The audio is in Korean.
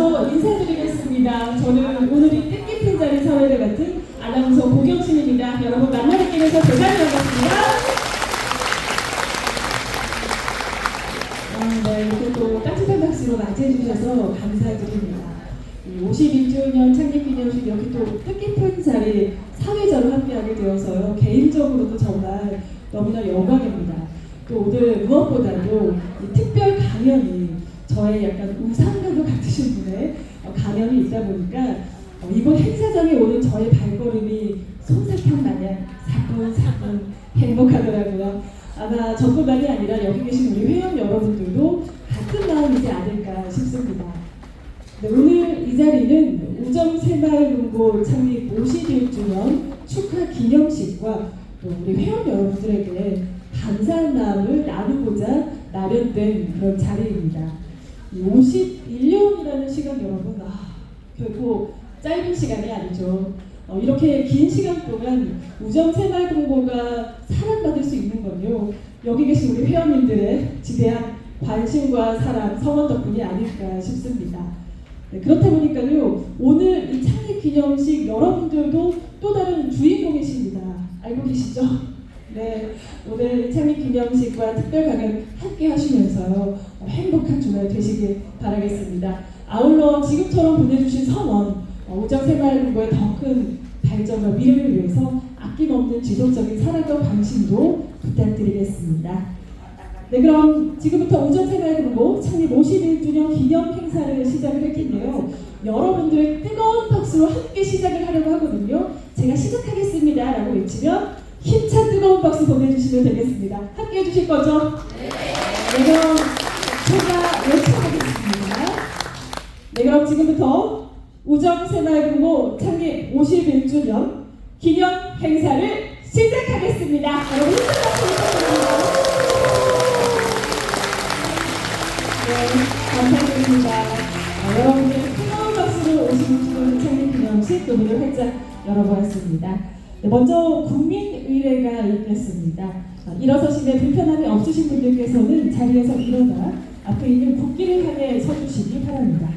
먼저 인사드리겠습니다. 저는 오늘이 뜻깊은 자리 사회를 맡은 아나운서 고경신입니다. 여러분 만나뵙게 돼서 대단히 반갑습니다. 아, 네, 이렇게 또 따뜻한 박수로 맞이해주셔서 감사드립니다. 51주년 창립기념식 이렇게 또 뜻깊은 자리 사회자로 함께하게 되어서요. 개인적으로도 정말 너무나 영광입니다. 또 오늘 무엇보다도 이 특별 강연이 저의 약간 우상과도 같으신 분의 어, 강연이 있다 보니까 어, 이번 행사장에 오는 저의 발걸음이 솜사탕 마냥 사뿐사뿐 행복하더라고요. 아마 저뿐만이 아니라 여기 계신 우리 회원 여러분들도 같은 마음이지 않을까 싶습니다. 네, 오늘 이 자리는 우정 새마을금고 창립 51주년 축하 기념식과 또 우리 회원 여러분들에게 감사한 마음을 나누고자 마련된 그런 자리입니다. 51년이라는 시간 여러분, 아, 결코 짧은 시간이 아니죠. 어, 이렇게 긴 시간 동안 우정 새마을금고가 사랑받을 수 있는 건요. 여기 계신 우리 회원님들의 지대한 관심과 사랑, 성원 덕분이 아닐까 싶습니다. 네, 그렇다 보니까요 오늘 이 창립 기념식 여러분들도 또 다른 주인공이십니다. 알고 계시죠? 네 오늘 창립 기념식과 특별 강연 함께 하시면서요 어, 행복한 주말 되시길 바라겠습니다. 아울러 지금처럼 보내주신 선원 어, 우정 새마을금고의 더 큰 발전과 미래를 위해서 아낌없는 지속적인 사랑과 관심도 부탁드리겠습니다. 네, 그럼 지금부터 오전생활금고 창립 51주년 기념 행사를 시작을 했겠네요. 여러분들의 뜨거운 박수로 함께 시작을 하려고 하거든요. 제가 시작하겠습니다. 라고 외치면 뜨거운 박수 보내주시면 되겠습니다. 함께 해주실 거죠? 네, 그럼 제가 외쳐보겠습니다. 네, 그럼 지금부터 우정새마을금고 창립 51주년 기념 행사를 시작하겠습니다. 여러분 힘찬 박수 부탁드립니다. 네, 감사드립니다. 어, 여러분들 뜨거운 박수로 오신 주는 창립 기념식 또 문을 활짝 열어보았습니다. 네, 먼저 국민 의례가 있겠습니다. 어, 일어서시면 불편함이 없으신 분들께서는 자리에서 일어나 앞에 있는 국기를 향해 서주시기 바랍니다.